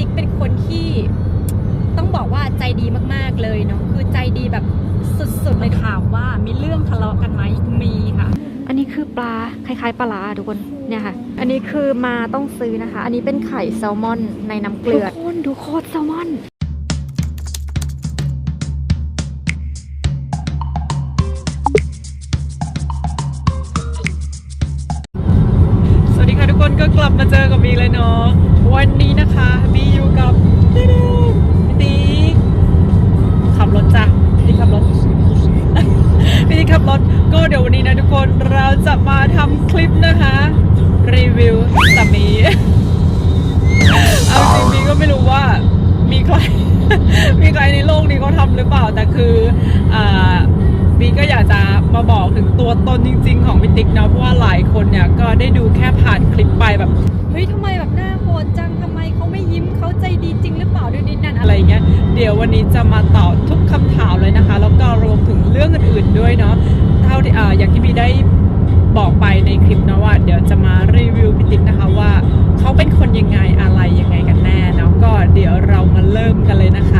ติ๊กเป็นคนที่ต้องบอกว่าใจดีมากๆเลยเนาะคือใจดีแบบสุดๆเลยถามว่ามีเรื่องทะเลาะกันไหมมีค่ะ อันนี้คือปลาคล้ายๆปลาร้าทุกคนเนี่ยค่ะ อันนี้คือมาต้องซื้อนะคะ อันนี้เป็นไข่แซลมอนในน้ำเกลือทุกคนดูโคตรแซลมอนสวัสดีค่ะทุกคนก็กลับมาเจอกับบีเลยเนาะวันนี้นะคะ นนี้นะทุกคนเราจะมาทำคลิปนะคะ รีวิวสามีเอาจริงบีก็ไม่รู้ว่ามีใคร มีใครในโลกนี้เขาทำหรือเปล่า แต่คืออ่าบีก็อยากจะมาบอกถึงตัวตนจริง ๆ ของพี่ติ๊กเนาะเพราะว่าหลายคนเนี่ยก็ได้ดูแค่ผ่านคลิปไปแบบเฮ้ยทำไมแบบหน้าโหดจังทำไมเขาไม่ยิ้มเขาใจดีจริงหรือเปล่าด้วยนิดนั่นอะอะไรไรอย่างเงี้ยเดี๋ยววันนี้จะมาตอบทุกคำถามเลยนะคะ แล้วก็รวมถึงเรื่องอื่นๆด้วยเนาะเท่าที่ อย่างที่พี่ได้บอกไปในคลิปนะว่า เดี๋ยวจะมารีวิวพี่ติ๊กนะคะว่า เขาเป็นคนยังไงอะไรยังไงกันแน่เนาะก็เดี๋ยวเรามาเริ่มกันเลยนะคะ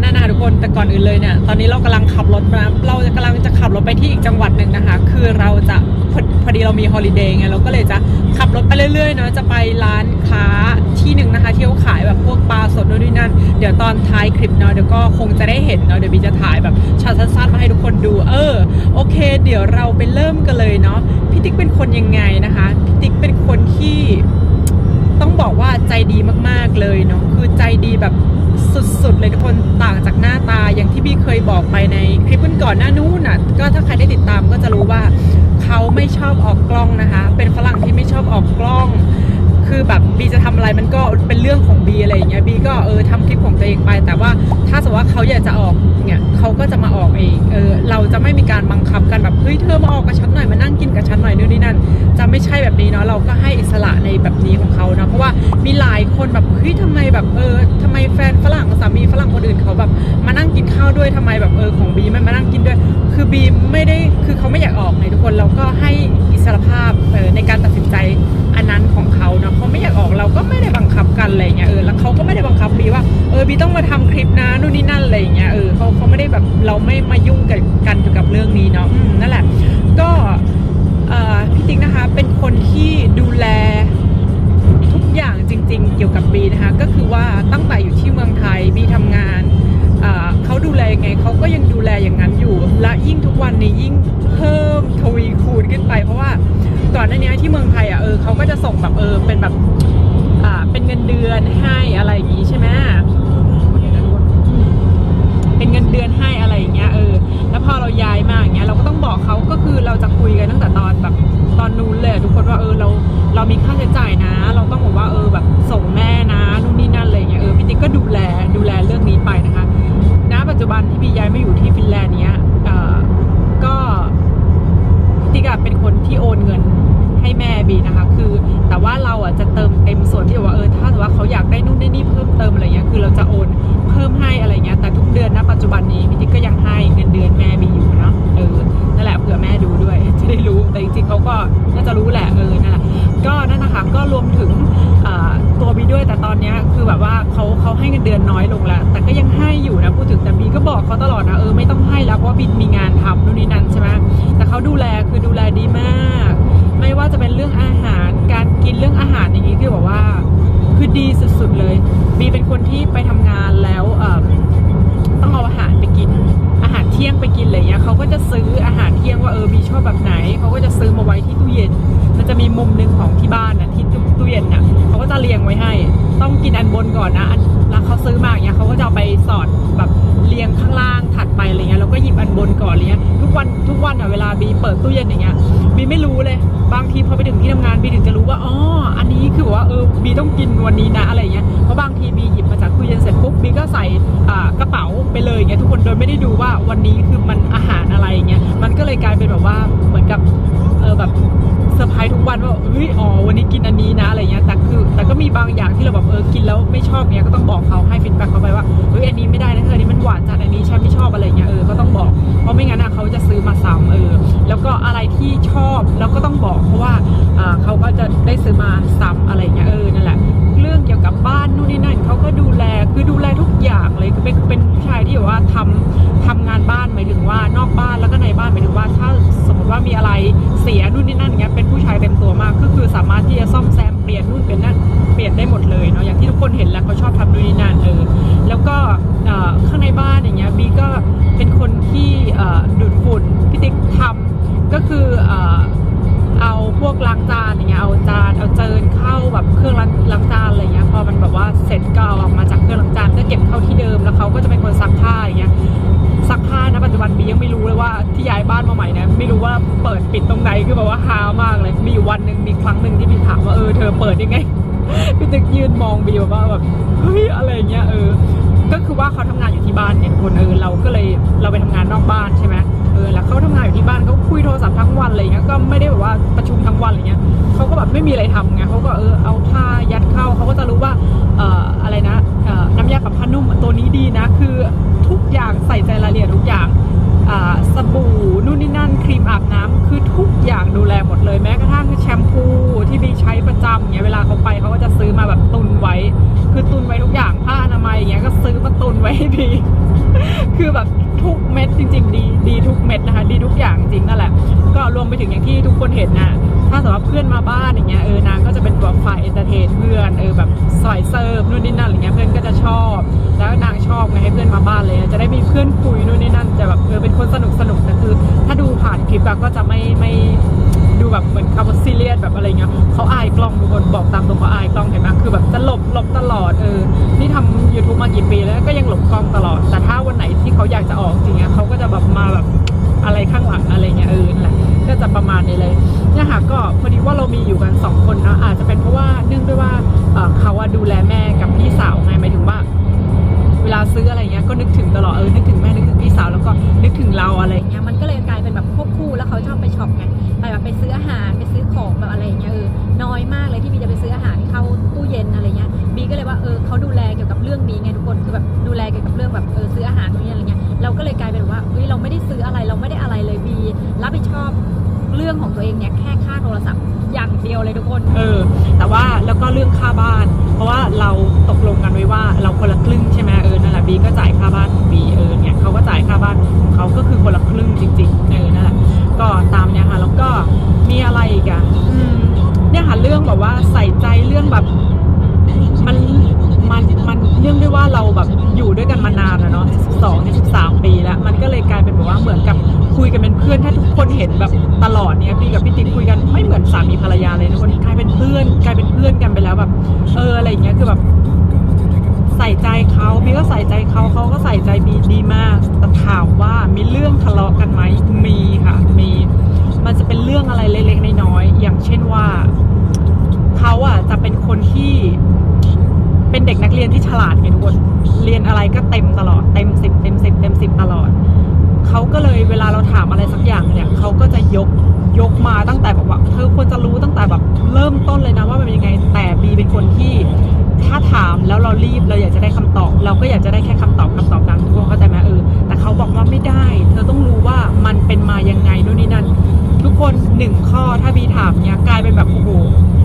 ก็นั่นนะทุกคนแต่ก่อนอื่นเลยเนี่ย ตอนนี้เรากำลังขับรถนะเราจะกำลังจะขับรถไปที่อีกจังหวัดหนึ่งนะคะ คือเราจะพอพอดีเรามีฮอลิเดย์ไงเราก็เลยจะขับรถไปเรื่อยๆเนาะจะไปร้านค้าที่หนึ่งนะคะที่เขาขายแบบพวกปลาสดนู่นนี่นั่น เดี๋ยวตอนท้ายคลิปเนาะเดี๋ยวก็คงจะได้เห็นเนาะเดี๋ยวบีจะถ่ายแบบช็อตสั้นๆมาให้ทุกคนดูเออโอเค เดี๋ยวเราไปเริ่มกันเลยเนาะพี่ติ๊กเป็นคนยังไงนะคะพี่ติ๊กเป็นคนที่ต้องบอกว่าใจดีมากๆเลยเนาะคือใจดีแบบ สุดๆเลยทุกคนต่างจากหน้าตาอย่างที่บี้เคยบอกไปในคลิปก่อนหน้านู้นน่ะก็ถ้าใครได้ติดตามก็จะรู้ว่าเขาไม่ชอบออกกล้องนะคะ เป็นฝรั่งที่ไม่ชอบออกกล้อง คือแบบบีจะทำอะไรมันก็เป็นเรื่องของบีอะไรอย่างเงี้ยบีก็เออทำคลิปของตัวเองไป แต่ว่าถ้าสมมติว่าเขาอยากจะออกเนี่ยเขาก็จะมาออกเองเออเราจะไม่มีการบังคับกันแบบเฮ้ยเธอมาออกกับฉันหน่อยมานั่งกินกับฉันหน่อยนู่นนี่นั่นจะไม่ใช่แบบนี้เนาะเราก็ให้อิสระในแบบนี้ของเขาเนาะเพราะว่ามีหลายคนแบบเฮ้ยทำไมแบบเออทำไมแฟนฝรั่งสามีฝรั่งคนอื่นเขาแบบมานั่งกินข้าวด้วยทำไมแบบเออของบีไม่มานั่งกินด้วย คือบีไม่ได้คือเขาไม่อยากออกไงทุกคนเราก็ให้อิสระภาพเออในการตัดสินใจ อันนั้นของเขาเนาะเขาไม่อยากออกเราก็ไม่ได้บังคับกันอะไรเงี้ยเออแล้วเขาก็ไม่ได้บังคับบีว่าเออบีต้องมาทำคลิปนะนู่นนี่นั่นอะไรเงี้ยเออเขาเขาไม่ได้แบบเราไม่มายุ่งกันกันเกี่ยวกับเรื่องนี้เนาะนั่นแหละ ก็เอ่อพี่ติ๊กนะคะเป็นคนที่ดูแลทุกอย่างจริง ๆ เกี่ยวกับบีนะคะก็คือว่าตั้งแต่อยู่ ยิ่งทุกวันนี้ยิ่งเพิ่มทวีคูณขึ้นไป เพราะว่าก่อนหน้านี้ที่เมืองไทยอะเออเขาก็จะส่งแบบเออเป็นแบบอ่าเป็นเงินเดือนให้อะไรอย่างงี้ใช่ไหมเป็นเงินเดือนให้อะไรอย่างเงี้ยเออ แล้วพอเราย้ายมาอย่างเงี้ยเราก็ต้องบอกเขาก็คือเราจะคุยกันตั้งแต่ตอนแบบตอนนู้นเลยทุกคนว่าเออเราเรามีค่าใช้จ่ายนะ เราต้องบอกว่าเออแบบส่งแม่นะนู่นนี่นั่นอะไรอย่างเงี้ยเออพี่ติ๊กก็ดูแลดูแลเรื่องนี้ไปนะคะณปัจจุบันที่พี่ย้ายมาอยู่ที่ฟินแลนด์เนี้ย กอะเป็นคนที่โอนเงินให้แม่บีนะคะ คือแต่ว่าเราอะจะเติมเต็มส่วนที่แบบว่าเออถ้าสมมติว่าเขาอยากได้นู่นได้นี่เพิ่มเติมอะไรเงี้ยคือเราจะโอนเพิ่มให้อะไรเงี้ยแต่ทุกเดือนนะปัจจุบันนี้พี่ติ๊กก็ยังให้เงินเดือนแม่บีอยู่เนาะเออ นั่นแหละเผื่อแม่ดูด้วย จะได้รู้แต่จริงๆเขาก็น่าจะรู้แหละเออนั่นแหละก็นั่นนะคะก็รวมถึงตัวบีด้วยแต่ตอนนี้คือแบบว่าเขาเขาให้เงินเดือนน้อยลงแล้วแต่ก็ยังให้อยู่นะพูดถึงแต่บีก็บอกเขาตลอดนะเออไม่ต้องให้แล้วเพราะว่าบินมีงานทำนู่นนี่นั่นใช่ไหมแต่เขาดูแลคือดูแลดีมาก ไม่ว่าจะเป็นเรื่องอาหารการกินเรื่องอาหารอย่างนี้คือแบบว่าคือดีสุดๆเลยบีเป็นคนที่ไปทำงานแล้วต้องเอาอาหารไปกิน อาหารเที่ยงไปกินอะไรเงี้ยเขาก็จะซื้ออาหารเที่ยงว่าเออบีชอบแบบไหนเขาก็จะซื้อมาไว้ที่ตู้เย็น มันจะมีมุมหนึ่งของที่บ้านนะที่ตู้ตู้เย็นน่ะเขาก็จะเรียงไว้ให้ ต้องกินอันบนก่อนนะอัน แล้วเขาซื้อมาอย่างเงี้ยเขาก็จะเอาไปสอดแบบเรียงข้างล่างถัดไปอะไรเงี้ยแล้วก็หยิบอันบนก่อนอะไรเงี้ยทุกวันทุกวันอะเวลาบีเปิดตู้เย็นอย่างเงี้ยบีไม่รู้เลย บางทีพอไปถึงที่ทำงานบีถึงจะรู้ว่าอ๋ออันนี้คือว่าเออบีต้องกินวันนี้นะอะไรเงี้ยเพราะบางทีบีหยิบมาจากตู้เย็นเสร็จปุ๊บบีก็ใส่กระเป๋าไปเลยอย่างเงี้ยทุกคนโดยไม่ได้ดูว่าวันนี้คือมันอาหารอะไรเงี้ยมันก็เลยกลายเป็นแบบว่าเหมือนกับเออแบบเซอร์ไพรส์ทุกวันว่าเฮ้ยอ๋อวันนี้กินอันนี้นะอะไรเงี้ยแต่คือแต่ก็มีบางอย่างที่เราแบบเออกินแล้วไม่ชอบเงี้ยก็ต้องบอกเขาให้ฟีดแบ็กเขาไปว่าเฮ้ยอันนี้ไม่ได้นะเธออันนี้มันหวานจัดอันนี้ฉันไม่ชอบอะไรเงี้ยเออก็ต้องบอกเพราะไม่งั้นอะเขาจะซื้อมาซ้ำเออแล้วก็อะไรที่ชอบเราก็ต้องบอกเพราะว่าอ่าเขาก็จะได้ซื้อมาซ้ำอะไรเงี้ยเออนั่นแหละ เรื่องเกี่ยวกับ เลยคือเป็นเป็นผู้ชายที่แบบว่าทำทำงานบ้านหมายถึงว่านอกบ้านแล้วก็ในบ้านหมายถึงว่าถ้าสมมติว่ามีอะไรเสียนู่นนี่นั่นอย่างเงี้ยเป็นผู้ชายเต็มตัวมากก็คือสามารถที่จะซ่อมแซมเปลี่ยนนู่นเป็นนั่นเปลี่ยนได้หมดเลยเนาะอย่างที่ทุกคนเห็นแล้วเขาชอบทำนู่นนี่นั่นเออแล้วก็ข้างในบ้านอย่างเงี้ยบีก็เป็นคนที่ดูดฝุ่นพี่ติ๊กทำก็คือเอาพวกล้างจานอย่างเงี้ยเอาจานเอาเจินเข้าแบบเครื่องล้างจานอะไรเงี้ยพอมันแบบว่าเสร็จก็เอาออกมา ก็ล้างจานก็เก็บเข้าที่เดิมแล้วเขาก็จะเป็นคนซักผ้าอย่างเงี้ยซักผ้านะปัจจุบันบียังไม่รู้เลยว่าที่ย้ายบ้านมาใหม่นี่ยไม่รู้ว่าเปิดปิดตรงไหนคือแบบว่าฮามากเลยมีอยู่วันหนึ่งมีครั้งหนึ่งที่บีถามว่าเออเธอเปิดยังไงพี่ตึกยืนมองบีแบบว่าแบบเฮ้ยอะไรเงี้ยเออก็คือว่าเขาทำงานอยู่ที่บ้านเนี่ยคนเออเราก็เลยเราไปทำงานนอกบ้านใช่ไหม ออแล้วเขาทำงานอยู่ที่บ้านเขาคุยโทรศัพท์ทั้งวันอะไรเงี้ยก็ไม่ได้แบบว่าประชุมทั้งวันอะไรเงี้ยเขาก็แบบไม่มีอะไรทำไงเขาก็เออเอาผ้ายัดเข้าเขาก็จะรู้ว่าเอ่ออะไรนะเอ่อน้ำยากับผ้านุ่มตัวนี้ดีนะ คือทุกอย่างใส่ใจรายละเอียดทุกอย่างสบู่นู่นนี่นั่นครีมอาบน้ำคือทุกอย่างดูแลหมดเลยแม้กระทั่งแชมพูที่บีใช้ประจำเนี่ยเวลาเขาไปเขาก็จะซื้อมาแบบตุนไว้ คือตุนไว้ทุกอย่างผ้าอนามัยอย่างเงี้ยก็ซื้อมาตุนไว้ให้ดี คือแบบทุกเม็ดจริง ๆ ดีดีทุกเม็ดนะคะ ดีทุกอย่างจริงนั่นแหละ ก็รวมไปถึงอย่างที่ทุกคนเห็นนะถ้าสมมติว่าเพื่อนมาบ้านอย่างเงี้ยเออนางก็จะเป็นแบบฝ่ายเอนเตอร์เทนเพื่อนเออแบบสอยเซิร์ฟนู่นนี่นั่นอะไรเงี้ยเพื่อนก็จะชอบ แล้วนางชอบไงให้เพื่อนมาบ้านเลย จะได้มีเพื่อนคุยนู่นนี่นั่นจะแบบเออเป็นคนสนุกสนุกแต่คือ ถ้าดูผ่านคลิปอะก็จะไม่ไม่ แบบเหมือนคาร์บซีเรียสแบบอะไรเงี้ยเขาอายกล้องทุกคนบอกตามตรงเขาอายกล้องเห็นไหมคือแบบจะหลบหลบตลอดเออนี่ทำ YouTube มากี่ปีแล้วก็ยังหลบกล้องตลอด แต่ถ้าวันไหนที่เขาอยากจะออกจริงๆเขาก็จะแบบมาแบบอะไรข้างหลังอะไรเงี้ยเออนั่นแหละก็จะประมาณนี้เลยเนี่ยค่ะก็พอดีว่าเรามีอยู่กันสองคนนะอาจจะเป็นเพราะว่าเนื่องด้วยว่าเออเขาอะดูแลแม่กับพี่สาวไงหมายถึงว่าเวลาซื้ออะไรเงี้ยก็นึกถึงตลอดเออนึกถึงแม่นึกถึงพี่สาวแล้วก็นึกถึงเราอะไรเงี้ยมันก็เลยกลายเป็นแบบควบคู่แล้วเขาชอบไปช็อปไง ไปแบบไปซื้ออาหารไปซื้อของแบบอะไรอย่างเงี้ยเออน้อยมากเลยที่บีจะไปซื้ออาหารเข้าตู้เย็นอะไรเงี้ยบีก็เลยว่าเออเขาดูแลเกี่ยวกับเรื่องนี้ไงทุกคนคือแบบดูแลเกี่ยวกับเรื่องแบบเออซื้ออาหารตรงนี้อะไรเงี้ยเราก็เลยกลายเป็นว่าเฮ้ยเราไม่ได้ซื้ออะไรเราไม่ได้อะไรเลยบีรับผิดชอบเรื่องของตัวเองเนี่ยแค่ค่าโทรศัพท์อย่างเดียวเลยทุกคนเออ แต่ว่าแล้วก็เรื่องค่าบ้าน เพราะว่าเราตกลงกันไว้ว่าเราคนละครึ่งใช่ไหมเออนั่นแหละบีก็จ่ายค่าบ้านของบีเออเนี่ยเขาก็จ่ายค่าบ้านของเขาก็คือคนละครึ่งจริงๆเออนั่นแหละ ก็ตามเนี่ยค่ะ แล้วก็มีอะไรอีกอะเนี่ยค่ะเรื่องแบบว่าใส่ใจเรื่องแบบมันมันมันเรื่องด้วยว่าเราแบบอยู่ด้วยกันมานานแล้วเนาะสองเนี่ยสิบสามปีแล้ว มันก็เลยกลายเป็นแบบว่าเหมือนกับคุยกันเป็นเพื่อนถ้าทุกคนเห็นแบบตลอดเนี่ยพี่กับพี่ติ๊กคุยกันไม่เหมือนสามีภรรยาเลยทุกคนกลายเป็นเพื่อนกลายเป็นเพื่อนกันไปแล้วแบบ เอออะไรอย่างเงี้ยคือแบบ ใส่ใจเขาบีก็ใส่ใจเขาเขาก็ใส่ใจบีดีมากแต่ถามว่ามีเรื่องทะเลาะกันไหมมีค่ะมี มันจะเป็นเรื่องอะไรเล็กๆน้อยๆอย่างเช่นว่าเขาอะจะเป็นคนที่เป็นเด็กนักเรียนที่ฉลาดไงทุกคนเรียนอะไรก็เต็มตลอดเต็มสิบเต็มสิบเต็มสิบตลอดเขาก็เลยเวลาเราถามอะไรสักอย่างเนี่ยเขาก็จะยกยกมาตั้งแต่แบบว่าเธอควรจะรู้ตั้งแต่แบบเริ่มต้นเลยนะว่ามันเป็นยังไงแต่บีเป็นคนที่ ถ้าถามแล้วเรารีบเราอยากจะได้คำตอบ เราก็อยากจะได้แค่คำตอบคำตอบนั้นทุกคนเข้าใจไหมเออแต่เขาบอกว่าไม่ได้ เธอต้องรู้ว่ามันเป็นมายังไงนู่นนี่นั่นทุกคนหนึ่งข้อถ้าบีถามเนี้ยกลายเป็นแบบโอ้โห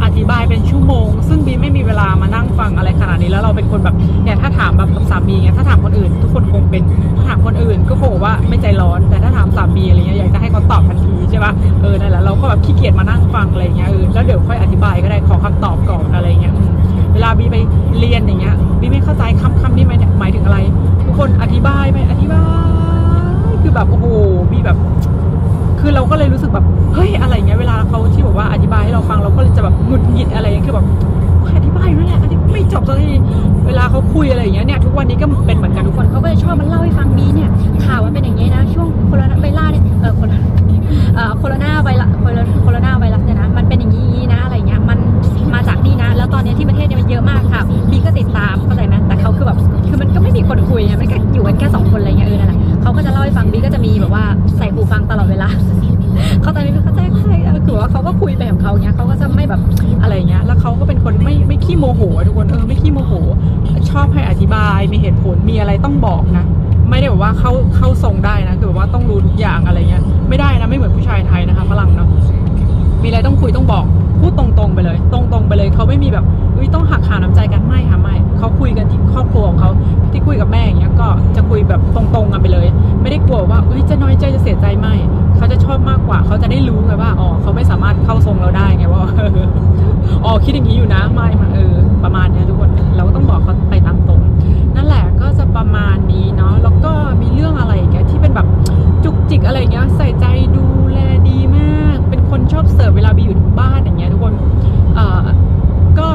อธิบายเป็นชั่วโมง ซึ่งบีไม่มีเวลามานั่งฟังอะไรขนาดนี้แล้วเราเป็นคนแบบเนี่ยถ้าถามแบบกับสามีเงี้ยถ้าถามคนอื่น ทุกคนคงเป็นถ้าถามคนอื่น ก็คงบอกว่าไม่ใจร้อน แต่ถ้าถามสามีอะไรเงี้ยอยากจะให้เขาตอบทันทีใช่ปะเออนั่นแหละเราก็แบบขี้เกียจมานั่งฟังอะไรเงี้ยเออแล้วเดี๋ยวค่อยอธิบายก็ได้ขอคำตอบก่อนอะไรเงี้ย เวลาบีไปเรียนอย่างเงี้ยบีไม่เข้าใจคำคำนี้หมายหมายถึงอะไร ทุกคนอธิบายไหมอธิบาย คือแบบโอ้โหบีแบบ คือเราก็เลยรู้สึกแบบเฮ้ยอะไรเงี้ยเวลาเขาที่บอกว่าอธิบายให้เราฟังเราก็เลยจะแบบหงุดหงิดอะไรอย่างเงี้ยคือแบบอธิบายนั่นแหละอธิไม่จบสักทีเวลาเขาคุยอะไรอย่างเงี้ยเนี่ยทุกวันนี้ก็เป็นเหมือนกันทุกคนเขาก็จะชอบมันเล่าให้ฟังบี ขี้โมโหทุกคนเออไม่ขี้โมโห ชอบให้อธิบายมีเหตุผลมีอะไรต้องบอกนะ ไม่ได้แบบว่าเข้าเข้าทรงได้นะคือแบบว่าต้องรู้ทุกอย่างอะไรเงี้ยไม่ได้นะไม่เหมือนผู้ชายไทยนะคะฝรั่งเนาะมีอะไรต้องคุยต้องบอกพูดตรงๆไปเลย ตรงๆไปเลยเขาไม่มีแบบอุ้ยต้องหักหาน้ำใจกันไม่ค่ะไม่เขาคุยกันที่ครอบครัวของเขาที่คุยกับแม่อย่างเงี้ยแบบตรงๆกันไปเลย ไม่ได้กลัวว่าเอ้ยจะน้อยใจจะเสียใจไม่เขาจะชอบมากกว่าเขาจะได้รู้ไงว่าอ๋อเขาไม่สามารถเข้าทรงเราได้ไงว่า อ๋อคิดอย่างนี้อยู่นะไม่มาเออ ประมาณเนี้ยทุกคนเราก็ต้องบอกเขาไปตามตรง นั่นแหละก็จะประมาณนี้เนาะแล้วก็มีเรื่องอะไรอีกที่เป็นแบบจุกจิกอะไรอย่างเงี้ยใส่ใจดูแลดีมาก เป็นคนชอบเสิร์ฟเวลาบีอยู่บ้านอย่างเงี้ยทุกคนเอ่อก็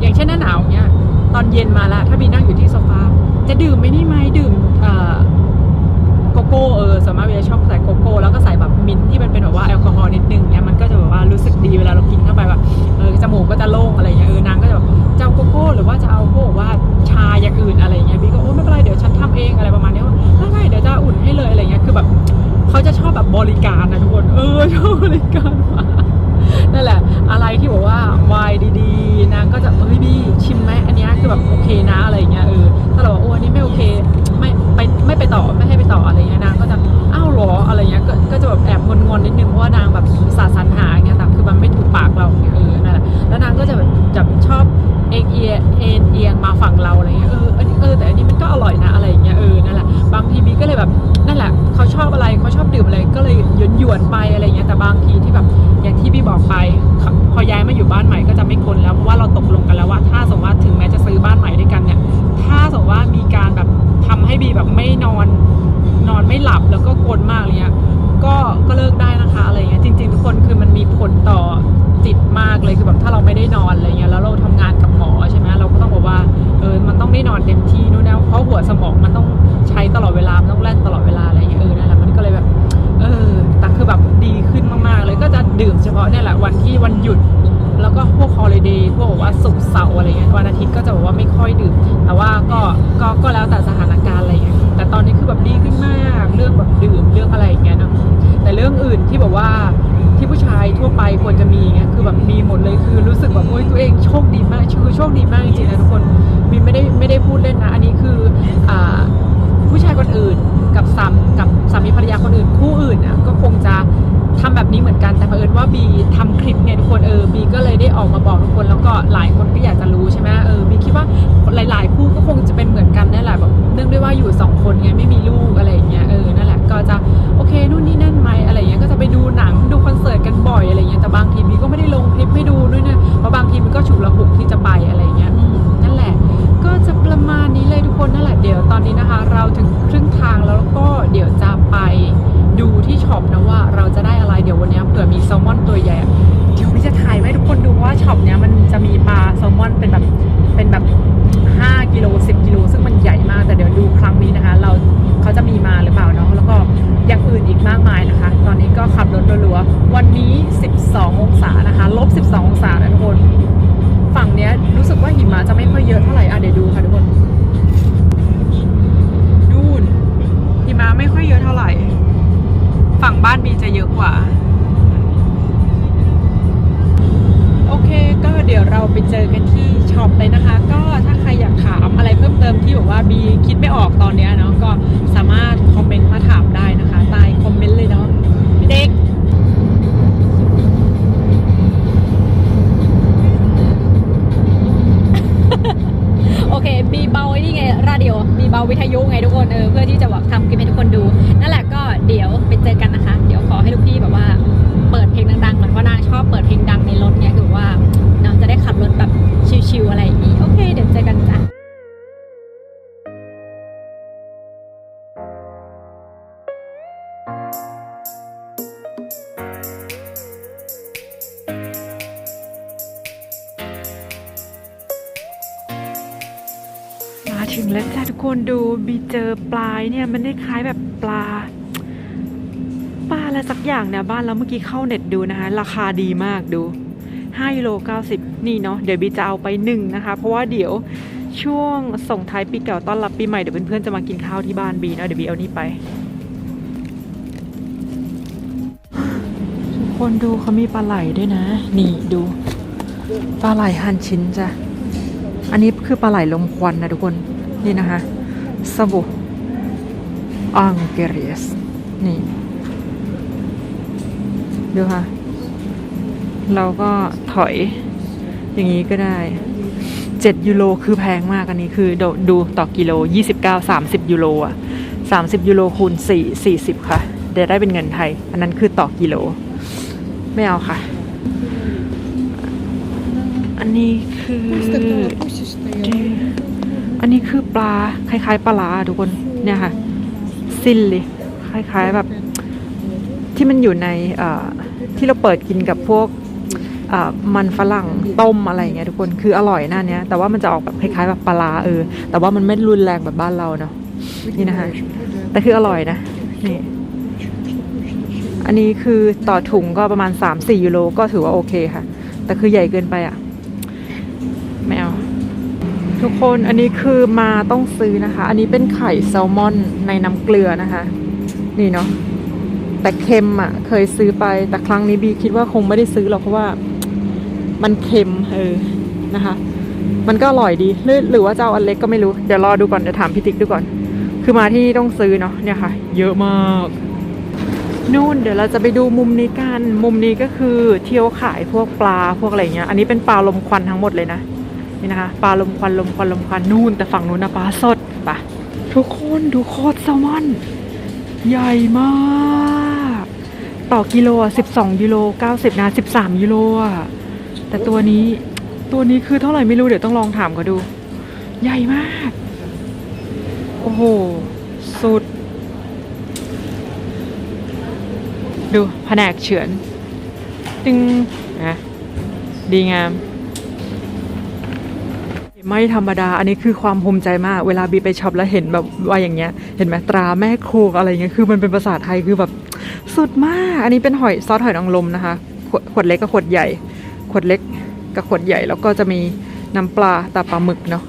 อย่างเช่นหน้าหนาวเงี้ยตอนเย็นมาละถ้าบีนั่งอยู่ที่โซฟาจะดื่มไม่นี่ไหมดื่มเอ่อ โกโก้เออสวนมากบีจะชอบใส่โกโก้แล้วก็ใส่แบบมิ้นที่มันเป็นแบบว่าแอลกอฮอล์นิดนึงเงี้ยมันก็จะแบบว่ารู้สึกดีเวลาเรากินเข้าไปแบบเออจมูกก็จะโล่งอะไรเงี้ยเออนางก็จะแบบจะเอาโกโก้หรือว่าจะเอาพวกว่าชาอย่างอื่นอะไรเงี้ยบีก็โอ้ไม่เป็นไรเดี๋ยวฉันทำเองอะไรประมาณนี้ว่าไม่ไม่เดี๋ยวจะอุ่นให้เลยอะไรเงี้ยคือแบบเขาจะชอบแบบบริการนะทุกคนเออชอบบริการนั่นแหละ อะไรที่บอกว่า วายดี ได้นอนอะไรเงี้ยแล้วเราทำงานกับหมอใช่ไหมเราก็ต้องบอกว่าเออมันต้องได้นอนเต็มที่นู่นนะเพราะหัวสมองมันต้องใช้ตลอดเวลามันต้องแล่นตลอดเวลาอะไรเงี้ยเออนั่นแหละมันก็เลยแบบเออแต่คือแบบดีขึ้นมากๆ เลยก็จะดื่มเฉพาะเนี่ยแหละวันที่วันหยุด แล้วก็พวกฮอลิเดย์พวกว่าศุกร์เสาร์อะไรเงี้ยวันอาทิตย์ก็จะบอกว่าไม่ค่อยดื่ม แต่ว่าก็ก็ก็แล้วแต่สถานการณ์อะไรเงี้ยแต่ตอนนี้คือแบบดีขึ้นมากเรื่องแบบดื่มเรื่องอะไรอย่างเงี้ยเนอะแต่เรื่องอื่นที่แบบว่า ทั่วไปควรจะมีเงี้ยคือแบบมีหมดเลยคือรู้สึกแบบโอ๊ยตัวเองโชคดีมากคือโชคดีมากจริงๆนะทุกคนมีไม่ได้ไม่ได้พูดเล่นนะ อันนี้คืออ่าผู้ชายคนอื่นกับสามกับสามีภรรยาคนอื่นคู่อื่นน่ะก็คงจะทำแบบนี้เหมือนกันแต่เผอิญว่าบีทำคลิปไงทุกคนเออบีก็เลยได้ออกมาบอกทุกคนแล้วก็หลายคนก็อยากจะรู้ใช่ไหมเออบีคิดว่าหลาย ๆ คู่ก็คงจะเป็นเหมือนกันนั่นแหละแบบเนื่องด้วยว่าอยู่สองคนไงไม่มีลูกอะไรอย่างเงี้ยเออนั่นแหละก็จะโอ จะมีปลาแซลมอนเป็นแบบเป็นแบบ 5กิโล10กิโลซึ่งมันใหญ่มากแต่เดี๋ยวดูครั้งนี้นะคะ เราเขาจะมีมาหรือเปล่าเนาะแล้วก็อย่างอื่นอีกมากมายนะคะ ตอนนี้ก็ขับรถรัวๆวันนี้ 12 องศานะคะลบ 12 องศานะทุกคนฝั่งเนี้ยรู้สึกว่าหิมะจะไม่ค่อยเยอะเท่าไหร่อะเดี๋ยวดูค่ะทุกคนนู่นหิมะไม่ค่อยเยอะเท่าไหร่ ฝั่งบ้านบีจะเยอะกว่า โอเค ก็เดี๋ยวเราไปเจอกันที่ช็อปเลยนะคะ ก็ถ้าใครอยากถามอะไรเพิ่มเติมที่บอกว่าบีคิดไม่ออกตอนเนี้ยเนาะก็สามารถคอมเมนต์มาถามได้นะคะใต้คอมเมนต์เลยเนาะพี่เด็กโอเคบีเบาไอ้นี่ไงราดิโอบีเบาวิทยุไงทุกคนเออเพื่อที่จะแบบทำคลิปให้ทุกคนดู นั่นแหละก็เดี๋ยวไปเจอกันนะคะ เดี๋ยวขอให้ลูกพี่แบบว่า เปิดเพลงดังๆเหมือนว่านางชอบเปิดเพลงดังในรถเนี่ยคือว่าน้องจะได้ขับรถแบบชิวๆอะไรอย่างนี้โอเค เดี๋ยวเจอกันจ้ะมาถึงแล้วจ้าทุกคนดูบีเจอปลายเนี่ยมันได้คล้ายแบบปลา อะไรสักอย่างเนี่ยบ้านเราเมื่อกี้เข้าเน็ตดูนะคะ ราคาดีมากดู5ยูโร90 นี่เนาะเดี๋ยวบีจะเอาไปหนึ่งนะคะ เพราะว่าเดี๋ยวช่วงส่งท้ายปีเก่าต้อนรับปีใหม่เดี๋ยวเพื่อนๆจะมากินข้าวที่บ้านบีเนาะเดี๋ยวบีเอานี่ไปทุกคนดูเขามีปลาไหลด้วยนะ นี่ดูปลาไหลหั่นชิ้นจ้ะอันนี้คือปลาไหลลมควันนะทุกคนนี่นะคะสบู่อังเกเรียสนี่ ดูค่ะ เราก็ถอยอย่างนี้ก็ได้ 7 ยูโรคือแพงมากอันนี้คือดูดูต่อกิโล 29 30 ยูโรอะ 30 ยูโรคูณ 4 40 ค่ะ เดี๋ยวได้เป็นเงินไทย อันนั้นคือต่อกิโล ไม่เอาค่ะ อันนี้คือ อันนี้คือปลา คล้ายๆ ปลาร้าทุกคนเนี่ยค่ะ สิ้นเลย คล้ายๆแบบที่มันอยู่ในเอ่อ ที่เราเปิดกินกับพวกมันฝรั่งต้มอะไรอย่างเงี้ยทุกคนคืออร่อยหน้าเนี้ย แต่ว่ามันจะออกแบบคล้ายๆแบบปลาร้าเออ แต่ว่ามันไม่รุนแรงแบบบ้านเราเนาะนี่นะคะแต่คืออร่อยนะนี่อันนี้คือต่อถุงก็ประมาณ 3-4ยูโรก็ถือว่าโอเคค่ะ แต่คือใหญ่เกินไปอะไม่เอาทุกคนอันนี้คือมาต้องซื้อนะคะ อันนี้เป็นไข่แซลมอนในน้ำเกลือนะคะ นี่เนาะ แต่เค็มอะ เคยซื้อไปแต่ครั้งนี้บีคิดว่าคงไม่ได้ซื้อหรอกเพราะว่ามันเค็มเออนะคะ มันก็อร่อยดีหรือหรือว่าจะเอาอันเล็กก็ไม่รู้ เดี๋ยวรอดูก่อนเดี๋ยวถามพี่ติ๊กดูก่อน คือมาที่นี่ต้องซื้อเนาะเนี่ยค่ะ เยอะมากนู่นเดี๋ยวเราจะไปดูมุมนี้กันมุมนี้ก็คือเที่ยวขายพวกปลาพวกอะไรเงี้ย อันนี้เป็นปลาลมควันทั้งหมดเลยนะนี่นะคะ ปลาลมควันลมควันลมควันนู่น แต่ฝั่งนู้นนะปลาสดไปะทุกคนดูโคตรแซลมอน ใหญ่มาก ต่อกิโลอะ12กิโล90นะ13กิโลอะแต่ตัวนี้ตัวนี้คือเท่าไหร่ไม่รู้เดี๋ยวต้องลองถามเขาดู ใหญ่มาก โอ้โห สุด ดูแผนกเฉือน ตึงนะดีงาม ไม่ธรรมดา อันนี้คือความภูมิใจมาก เวลาบีไปช็อปแล้วเห็นแบบว่าอย่างเงี้ย เห็นไหมตราแม่โคกอะไรเงี้ย คือมันเป็นภาษาไทยคือแบบ สุดมาก อันนี้เป็นหอยซอสหอยนางรมนะคะขวดขวดเล็กกับขวดใหญ่ ขวดเล็กกับขวดใหญ่ แล้วก็จะมีน้ำปลาตาปลาหมึกเนาะ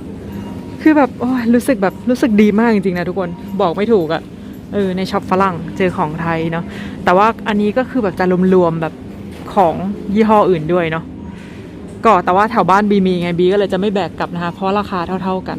คือแบบโอ้ยรู้สึกแบบรู้สึกดีมากจริงๆนะทุกคน บอกไม่ถูกอะเออในช็อปฝรั่งเจอของไทยเนาะ แต่ว่าอันนี้ก็คือแบบจะรวมๆแบบของยี่ห้ออื่นด้วยเนาะ ก็แต่ว่าแถวบ้านบีมีไงบีก็เลยจะไม่แบกกลับนะคะ เพราะราคาเท่า ๆกัน